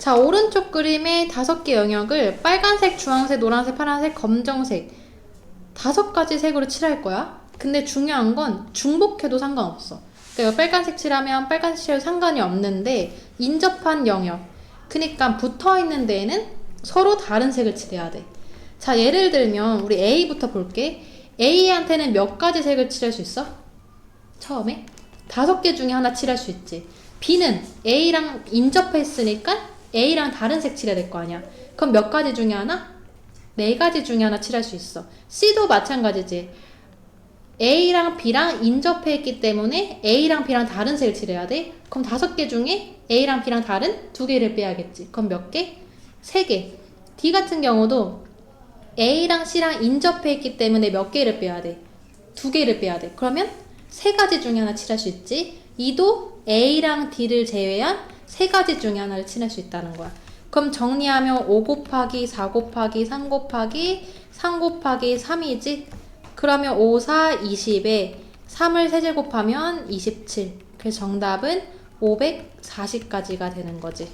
자, 오른쪽 그림의 다섯 개 영역을 빨간색, 주황색, 노란색, 파란색, 검정색 다섯 가지 색으로 칠할 거야. 근데 중요한 건 중복해도 상관없어. 그러니까 빨간색 칠하면 빨간색 칠해도 상관이 없는데 인접한 영역, 그러니까 붙어 있는 데에는 서로 다른 색을 칠해야 돼. 자, 예를 들면 우리 A부터 볼게. A한테는 몇 가지 색을 칠할 수 있어? 처음에 다섯 개 중에 하나 칠할 수 있지. B는 A랑 인접했으니까 A랑 다른 색 칠해야 될 거 아니야. 그럼 몇 가지 중에 하나? 네 가지 중에 하나 칠할 수 있어. C도 마찬가지지. A랑 B랑 인접해 있기 때문에 A랑 B랑 다른 색을 칠해야 돼. 그럼 다섯 개 중에 A랑 B랑 다른 두 개를 빼야겠지. 그럼 몇 개? 세 개. D 같은 경우도 A랑 C랑 인접해 있기 때문에 몇 개를 빼야 돼? 두 개를 빼야 돼. 그러면 세 가지 중에 하나 칠할 수 있지. 이도 A랑 D를 제외한 세 가지 중에 하나를 칠할 수 있다는 거야. 그럼 정리하면 5 곱하기 4 곱하기 3 곱하기 3 곱하기 3이지? 그러면 5, 4, 20에 3을 세제곱하면 27. 그래서 정답은 540까지가 되는 거지.